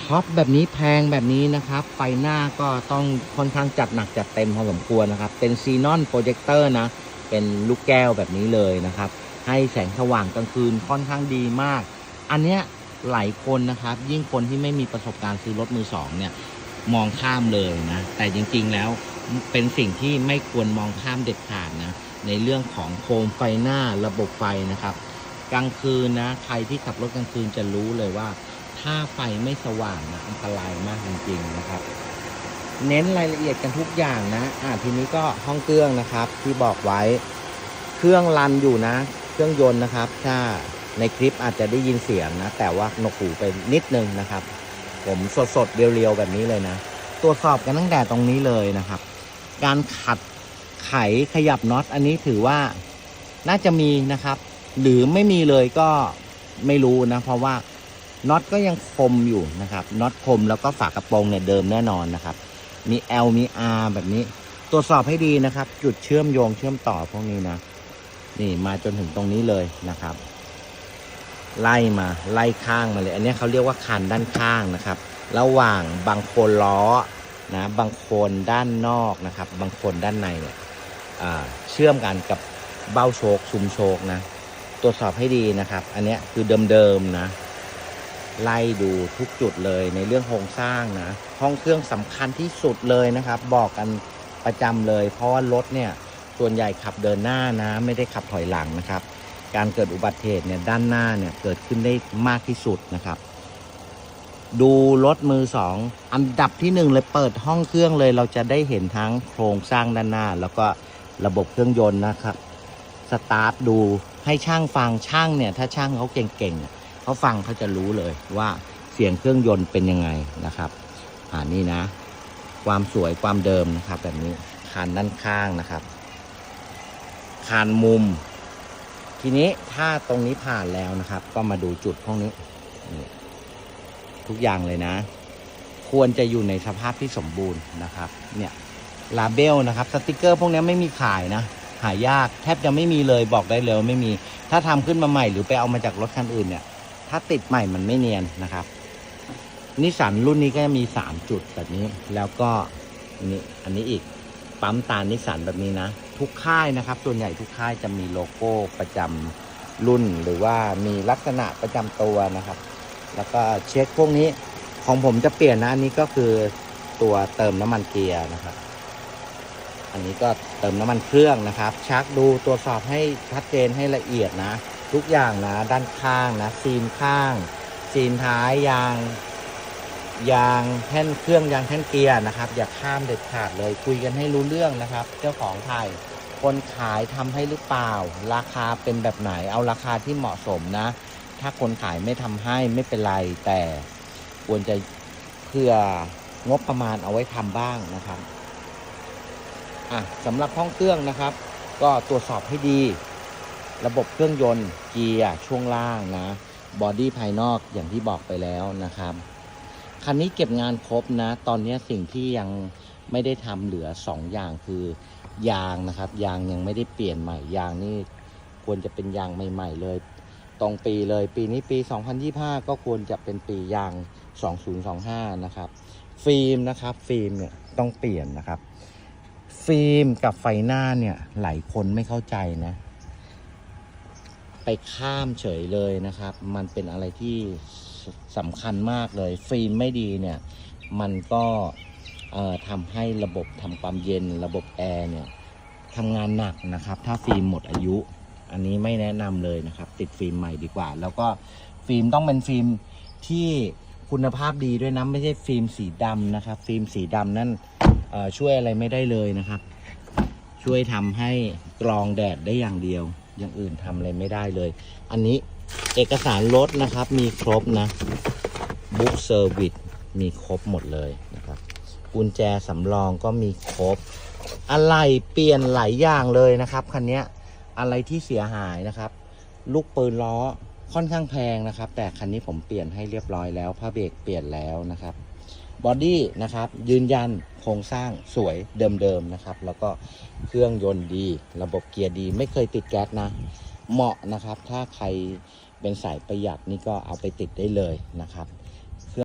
ท็อปแบบนี้แพงแบบนี้นะครับไฟหน้าก็ต้องค่อนข้างจัดหนักจัดเต็มพอสมควรนะครับ เป็นซีนอนโปรเจคเตอร์นะ เป็นลูกแก้วแบบนี้เลยนะครับ ให้แสงสว่างกลางคืนค่อนข้างดีมาก อันเนี้ยหลายคนนะครับ ยิ่งคนที่ไม่มีประสบการณ์ซื้อรถมือสองเนี่ยมองข้ามเลยนะ แต่จริง ๆแล้วเป็นสิ่งที่ไม่ควรมองข้ามเด็ดขาดนะ ในเรื่องของโคมไฟหน้าระบบไฟนะครับ กลางคืนนะ ใครที่ขับรถกลางคืนจะรู้เลยว่า ถ้าไฟไม่สว่างนะอันตรายมากจริงๆนะครับ เน้นรายละเอียดกันทุกอย่างนะอ่าทีนี้ก็ห้องเครื่องนะครับ ที่บอกไว้เครื่องรันอยู่นะ เครื่องยนต์นะครับ ถ้าในคลิปอาจจะได้ยินเสียงนะ แต่ว่านกหูไปนิดนึงนะครับ ผมสดๆเรียวๆแบบนี้เลยนะตรวจสอบกันตั้งแต่ตรงนี้เลยนะครับ การขัดไขขยับน็อตอันนี้ถือว่าน่าจะมีนะครับ หรือไม่มีเลยก็ไม่รู้นะ เพราะว่า น็อตก็ยังคมอยู่นะครับน็อตคมแล้วก็ฝากระโปรงเนี่ยเดิมแน่นอนนะครับ มี L มี R แบบนี้ ตรวจสอบให้ดีนะครับ จุดเชื่อมโยงเชื่อมต่อพวกนี้นะ นี่มาจนถึงตรงนี้เลยนะครับ ไล่มาไล่ข้างมาเลย อันนี้เขาเรียกว่าคันด้านข้างนะครับ ระหว่างบางโคนล้อนะบางโคนด้านนอกนะครับ บางโคนด้านในเนี่ยเชื่อมกันกับเบ้าโชคซุ้มโชคนะ ตรวจสอบให้ดีนะครับ อันนี้คือเดิมๆนะ ไล่ดูทุกจุดเลยในเรื่องโครงสร้างนะ ห้องเครื่องสำคัญที่สุดเลยนะครับ บอกกันประจำเลย เพราะว่ารถเนี่ยส่วนใหญ่ขับเดินหน้านะ ไม่ได้ขับถอยหลังนะครับ การเกิดอุบัติเหตุเนี่ยด้านหน้าเนี่ยเกิดขึ้นได้มากที่สุดนะครับ ดูรถมือสองอันดับที่หนึ่งเลยเปิดห้องเครื่องเลย เราจะได้เห็นทั้งโครงสร้างด้านหน้า แล้วก็ระบบเครื่องยนต์นะครับสตาร์ทดูให้ช่างฟังช่างเนี่ยถ้าช่างเขาเก่งๆ เขาฟังเขาจะรู้เลยว่าเสียงเครื่องยนต์เป็นยังไงนะครับอ่านี่นะ ความสวยความเดิมนะครับ แบบนี้คานด้านข้างนะครับ คานมุม ทีนี้ถ้าตรงนี้ผ่านแล้วนะครับ ก็มาดูจุดพวกนี้ ทุกอย่างเลยนะ ควรจะอยู่ในสภาพที่สมบูรณ์นะครับ เนี่ยลาเบลนะครับสติกเกอร์พวกนี้ไม่มีขายนะ หายากแทบจะไม่มีเลยบอกได้เลยว่าไม่มี ถ้าทำขึ้นมาใหม่หรือไปเอามาจากรถคันอื่นเนี่ย ถ้าติดใหม่มันไม่เนียนนะครับนิสสันรุ่นนี้ก็จะมี3จุดแบบนี้ แล้วก็นี่อันนี้อีกปั๊มตานิสสันแบบนี้นะ ทุกค่ายนะครับ ส่วนใหญ่ทุกค่ายจะมีโลโก้ประจำรุ่นหรือว่ามีลักษณะประจำตัวนะครับ แล้วก็เช็คพวกนี้ของผมจะเปลี่ยนนะอันนี้ก็คือตัวเติมน้ำมันเกียร์นะครับ อันนี้ก็เติมน้ำมันเครื่องนะครับชักดูตรวจสอบให้ชัดเจนให้ละเอียดนะ ทุกอย่างนะ ด้านข้างนะซีนข้างซีนท้ายยาง ยางแท่นเครื่องยางแท่นเกียร์นะครับ อย่าข้ามเด็ดขาดเลยคุยกันให้รู้เรื่องนะครับ เจ้าของไทยคนขายทำให้หรือเปล่า ราคาเป็นแบบไหนเอาราคาที่เหมาะสมนะ ถ้าคนขายไม่ทำให้ไม่เป็นไรแต่ควรจะเพื่องบประมาณเอาไว้ทำบ้างนะครับอะสำหรับห้องเครื่องนะครับ ก็ตรวจสอบให้ดี ระบบเครื่องยนต์เกียร์ช่วงล่างนะบอดี้ภายนอกอย่างที่บอกไปแล้วนะครับคันนี้เก็บงานครบนะ ตอนนี้สิ่งที่ยังไม่ได้ทำเหลือ 2 อย่างคือยางนะครับ ยางยังไม่ได้เปลี่ยนใหม่ยางนี่ควรจะเป็นยางใหม่ ๆ เลย ตรงปีเลยปีนี้ปี 2025 ก็ควรจะเป็นปียาง 2025 นะครับ ฟิล์มนะครับฟิล์มเนี่ยต้องเปลี่ยนนะครับ ฟิล์มกับไฟหน้าเนี่ยหลายคนไม่เข้าใจนะ ไปข้ามเฉยเลยนะครับ มันเป็นอะไรที่สำคัญมากเลย ฟิล์มไม่ดีเนี่ย มันก็ทำให้ระบบทำความเย็น ระบบแอร์เนี่ยทำงานหนักนะครับ ถ้าฟิล์มหมดอายุ อันนี้ไม่แนะนำเลยนะครับ ติดฟิล์มใหม่ดีกว่า แล้วก็ฟิล์มต้องเป็นฟิล์มที่คุณภาพดีด้วยนะไม่ใช่ฟิล์มสีดำนะครับ ฟิล์มสีดำนั่นช่วยอะไรไม่ได้เลยนะครับ ช่วยทำให้กรองแดดได้อย่างเดียว อย่างอื่นทำอะไรไม่ได้เลย อันนี้เอกสารรถนะครับมีครบนะบุ๊กเซอร์วิสมีครบหมดเลยนะครับกุญแจสำรองก็มีครบ อะไรเปลี่ยนหลายอย่างเลยนะครับคันนี้อะไรที่เสียหายนะครับ ลูกปืนล้อค่อนข้างแพงนะครับ แต่คันนี้ผมเปลี่ยนให้เรียบร้อยแล้วผ้าเบรกเปลี่ยนแล้วนะครับ บอดี้นะครับยืนยันโครงสร้างสวยเดิมๆนะครับ แล้วก็เครื่องยนต์ดี ระบบเกียร์ดี ไม่เคยติดแก๊สนะ เหมาะนะครับ ถ้าใครเป็นสายประหยัดนี่ก็เอาไปติดได้เลยนะครับ